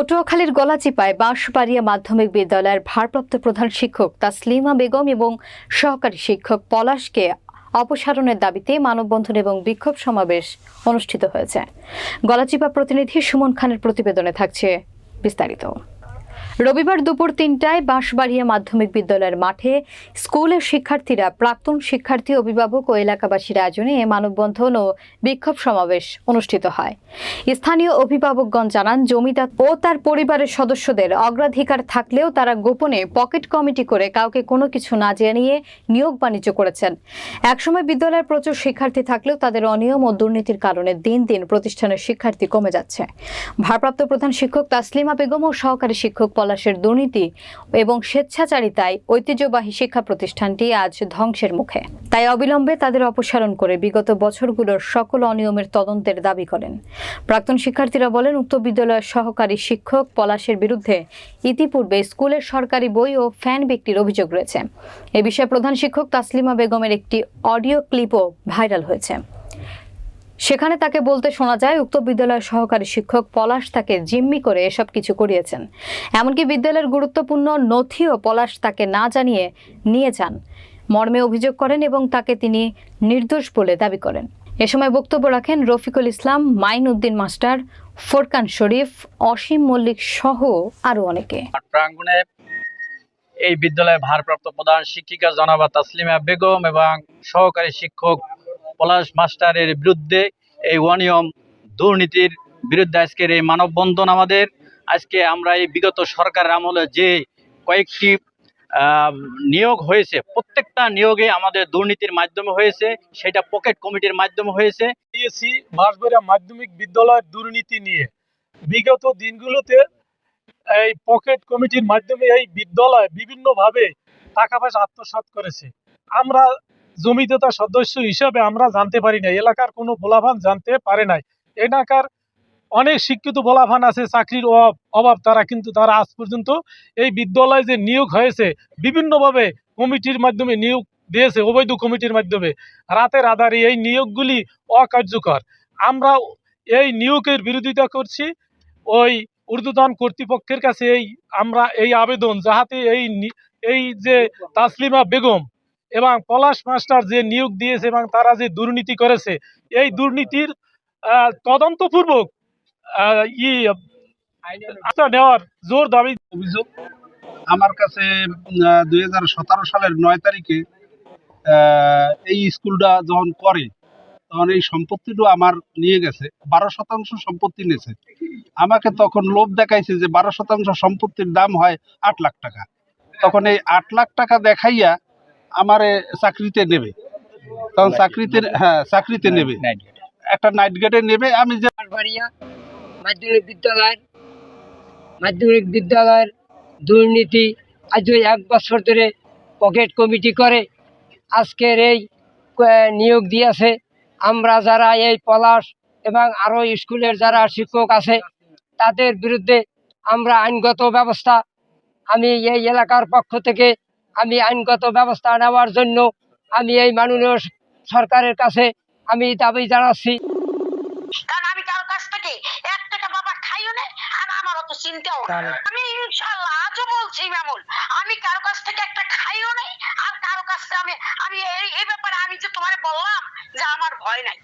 পটুয়াখালীর গলাচিপায় বাঁশবাড়িয়া মাধ্যমিক বিদ্যালয়ের ভারপ্রাপ্ত প্রধান শিক্ষক তাসলিমা বেগম এবং সহকারী শিক্ষক পলাশকে অপসারণের দাবিতে মানববন্ধন এবং বিক্ষোভ সমাবেশ অনুষ্ঠিত হয়েছে। গলাচিপা প্রতিনিধি সুমন খানের প্রতিবেদনে থাকছে বিস্তারিত। রবিবার দুপুর তিনটায় বাঁশবাড়িয়া মাধ্যমিক বিদ্যালয়ের মাঠে স্কুলের শিক্ষার্থীরা, প্রাক্তন শিক্ষার্থী, অভিভাবক ও এলাকাবাসীর আয়োজনে এ মানববন্ধন ও বিক্ষোভ সমাবেশ অনুষ্ঠিত হয়। স্থানীয় অভিভাবকগণ জানান, জমিদার ও তার পরিবারের সদস্যদের অগ্রাধিকার থাকলেও তারা গোপনে পকেট কমিটি করে কাউকে কোনো কিছু না জানিয়ে নিয়োগ বাণিজ্য করেছেন। একসময় বিদ্যালয়ের প্রচুর শিক্ষার্থী থাকলেও তাদের অনিয়ম ও দুর্নীতির কারণে দিন দিন প্রতিষ্ঠানের শিক্ষার্থী কমে যাচ্ছে। ভারপ্রাপ্ত প্রধান শিক্ষক তাসলিমা বেগম ও সহকারী শিক্ষক পলাশের দুর্নীতি এবং স্বেচ্ছাচারিতায় ঐতিহ্যবাহী শিক্ষা প্রতিষ্ঠানটি আজ ধ্বংসের মুখে। তাই অবিলম্বে তাদের অপসারণ করে বিগত বছরগুলোর সকল অনিয়মের তদন্তের দাবি করেন। প্রাক্তন শিক্ষার্থীরা বলেন, উক্ত বিদ্যালয়ের সহকারী শিক্ষক পলাশের বিরুদ্ধে ইতিপূর্বে স্কুলের সরকারি বই ও ফ্যান ব্যক্তির অভিযোগ রয়েছে। এ বিষয়ে প্রধান শিক্ষক তাসলিমা বেগমের একটি অডিও ক্লিপও ভাইরাল হয়েছে। সেখানে তাকে বলতে শোনা যায়, উক্ত বিদ্যালয়ের সহকারী শিক্ষক পলাশ তাকে জিম্মি করে এসব কিছু করিয়েছেন। এমনকি বিদ্যালয়ের গুরুত্বপূর্ণ নথিও পলাশ তাকে না জানিয়ে নিয়ে যান। মর্মে অভিযোগ করেন এবং তাকে তিনি নির্দোষ বলে দাবি করেন। এ সময় বক্তব্য রাখেন রফিকুল ইসলাম মাইন উদ্দিন মাস্টার, ফোরকান শরীফ, অসীম মল্লিক সহ আরও অনেকে এই বিদ্যালয়ের ভারপ্রাপ্ত প্রধান শিক্ষিকা জনাবা তাসলিমা বেগম এবং সহকারী শিক্ষক পলাশ মাস্টারের বিরুদ্ধে এই অনিয়ম দুর্নীতির বিরুদ্ধে আজকের এই মানববন্ধন আমাদের। আজকে আমরা এই বিগত সরকারের আমলে যে কয়েকটি নিয়োগ হয়েছে, প্রত্যেকটা নিয়োগে আমাদের দুর্নীতির মাধ্যমে হয়েছে, সেটা পকেট কমিটির মাধ্যমে হয়েছে। দিয়েছি বাঁশবেড়িয়া মাধ্যমিক বিদ্যালয়ের দুর্নীতি নিয়ে। বিগত দিনগুলোতে এই পকেট কমিটির মাধ্যমে এই বিদ্যালয় বিভিন্নভাবে টাকা পয়সা আত্মসাৎ করেছে। আমরা জমিদাতা সদস্য হিসাবে আমরা জানতে পারি না এলাকার কোনো বলাভান জানতে পারে নাই। এলাকার অনেক শিক্ষিত বলাভান আছে, চাকরির অভাব অভাব, তারা কিন্তু তারা আজ পর্যন্ত এই বিদ্যালয়ে যে নিয়োগ হয়েছে, বিভিন্নভাবে কমিটির মাধ্যমে নিয়োগ দিয়েছে, অবৈধ কমিটির মাধ্যমে। রাতের আধারে এই নিয়োগগুলি অকার্যকর। আমরা এই নিয়োগের বিরোধিতা করছি। ওই ঊর্ধ্বতন কর্তৃপক্ষের কাছে এই আমরা এই আবেদন, যাহাতে এই এই যে তাসলিমা বেগম এবং পলাশ মাস্টার যে নিয়োগ দিয়েছে এবং তারা যে দুর্নীতি করেছে, এই দুর্নীতির তদন্তপূর্বক ই নেওয়ার জোর দাবি অভিযোগ আমার কাছে দুই হাজার সতেরো সালের নয় তারিখে এই স্কুলটা যখন করে, তখন এই সম্পত্তিটা আমার নিয়ে গেছে, বারো শতাংশ সম্পত্তি নিয়েছে। আমাকে তখন লোভ দেখাইছে যে বারো শতাংশ সম্পত্তির দাম হয় আট লাখ টাকা। তখন এই আট লাখ টাকা দেখাইয়া আমারে চাকরিতে নেবে। তখন চাকরিতে হ্যাঁ চাকরিতে নেবে। একটা নাইট গেটে নেবে আমি যে মাধ্যমিক বিদ্যালয় মাধ্যমিক বিদ্যালয়ের দুর্নীতি আজ ওই এক বছর ধরে পকেট কমিটি করে। আজকের এই নিয়োগ দিয়েছে। আমরা যারা এই পলাশ এবং আরও স্কুলের যারা শিক্ষক আছে তাদের বিরুদ্ধে আমরা আইনগত ব্যবস্থা আমি এই এলাকার পক্ষ থেকে আমি আইনগত ব্যবস্থা নেওয়ার জন্য আমি এই মাননীয় সরকারের কাছে আমি দাবি জানাচ্ছি। কারণ আমি কারও কাছ থেকে এক টাকা বাবা খাইও না আর আমার অত চিন্তাও আমি ইনশাল্লাহ আজও বলছি মামুল আমি কারও কাছ থেকে একটা খাইও নাই আর কারও কাছ থেকে আমি আমি এই এই ব্যাপারে আমি যে তোমার বললাম যে আমার ভয় নাই।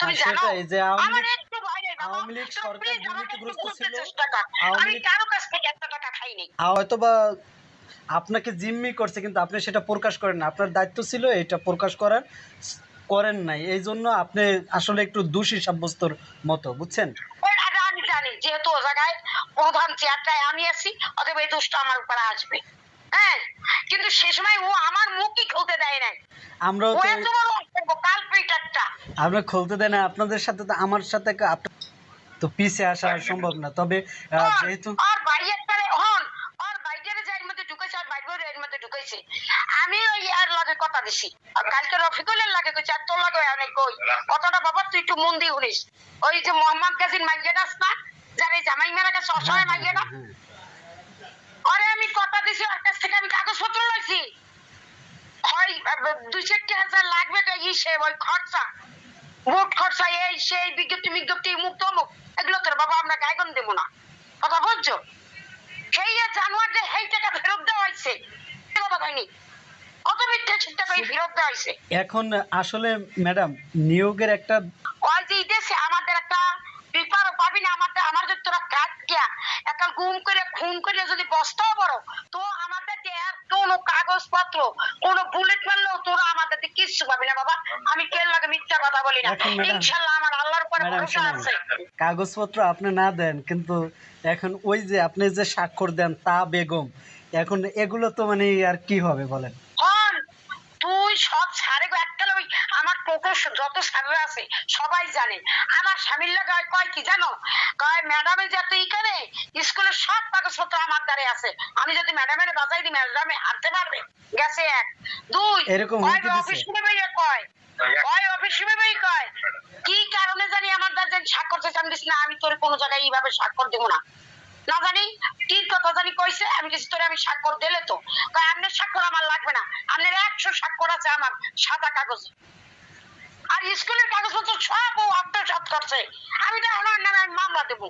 তুমি হ্যাঁ, জানো সেটাই যে আওয়ামী আমার একটু ভয় নেই বাবা। তুমি আমাকে একটু দুর্নীতিগ্রস্ত বুঝতে ছিল। চেষ্টা কর। আমি কারও কাছ থেকে একটা টাকা খাইনি। হয়তো বা আপনাকে জিম্মি করছে কিন্তু আপনি সেটা প্রকাশ করেন না। আপনার দায়িত্ব ছিল এটা প্রকাশ করার করেন নাই। এই জন্য আপনি আসলে একটু দোষী সাব্যস্তর মতো বুঝছেন? আমি জানি যেহেতু ও জায়গায় প্রধান চেয়ারটায় আমি আছি অতএব এই দোষটা আমার উপরে আসবে। হ্যাঁ? কিন্তু সে সময় ও আমার মুখই খুলতে দেয় নাই। তো একটা আমরা খুলতে দেয় না আপনাদের সাথে তো আমার সাথে তো পিছে আসা সম্ভব না। তবে আহ, যেহেতু আর বাইরের তারে হন আর বাইরের যে এর মধ্যে ঢুকেছে আর বাইরের এর আমি ওই আর লগে কথা দিছি। কালকে রফিকুলের লাগে কইছে আর তোর লাগে অনেক কই? কথাটা বাবা তুই একটু মন দিয়ে শুনিস। ওই যে মোহাম্মদ গাজীর মাইয়া দাস না যার এই জামাই মেরা কাছে অসহায় মাইয়া না আরে আমি কথা দিছি ওর কাছ থেকে আমি কাগজপত্র লইছি। ওই দুই চারটে হাজার লাগবে তো ই সে ওই খরচা। ভোট খরচা এই সেই বিজ্ঞপ্তি বিজ্ঞপ্তি মুখ তমুক এগুলো তোর বাবা আমরা গায়কন দেবো না। কথা বলছো? সেই যে জানুয়ারিতে সেই টাকা ফেরত দেওয়া হয়েছে। কথা হয়নি কত মিথ্যে চিন্তা করে ফেরত দেওয়া এখন আসলে ম্যাডাম নিয়োগের একটা ওই যে দেশে আমাদের একটা পেপারও পাবি না আমাদের আমার যদি তোরা কাজ গিয়া একটা গুম করে খুন করে যদি বস্তাও বড় তো আমাদের দেয়ার কোনো কাগজপত্র কোনো বুলেট মারলেও তোরা আমাদের কিচ্ছু পাবি না বাবা। আমি কে লাগে মিথ্যা কথা বলি না? এখন ইনশাল্লাহ আমার আল্লাহর উপরে ভরসা আছে। কাগজপত্র আপনি না দেন কিন্তু এখন ওই যে আপনি যে স্বাক্ষর দেন তা বেগম। এখন এগুলো তো মানে আর কি হবে বলেন? তুই সব সারে ওই আমার যত আছে সবাই জানে। আমার স্বামীর লাগে কয় কি জানো? কয় ম্যাডামে যত স্কুলের সব কাগজপত্র আমার দ্বারে আছে। আমি যদি ম্যাডামের বাজাই দিই ম্যাডামে হাঁটতে পারবে? গেছে এক। দুই এরকম? অফিস কয়? কয় অফিস ভাই কয়? কি কারণে জানি আমার দ্বারা যেন স্বাক্ষর চাইছে আমি না আমি তোর কোনো জায়গায় এইভাবে স্বাক্ষর দেবো না। না জানি কি কথা জানি কইছে, আমি কিছু তোরে আমি স্বাক্ষর দিলে তো। আপনার স্বাক্ষর আমার লাগবে না। আপনার একশো স্বাক্ষর আছে আমার, সাদা কাগজ। আর স্কুলের কাগজপত্র সব ও আত্মসাত করছে। আমি তো এখন নামে আমি মামলা দেবো।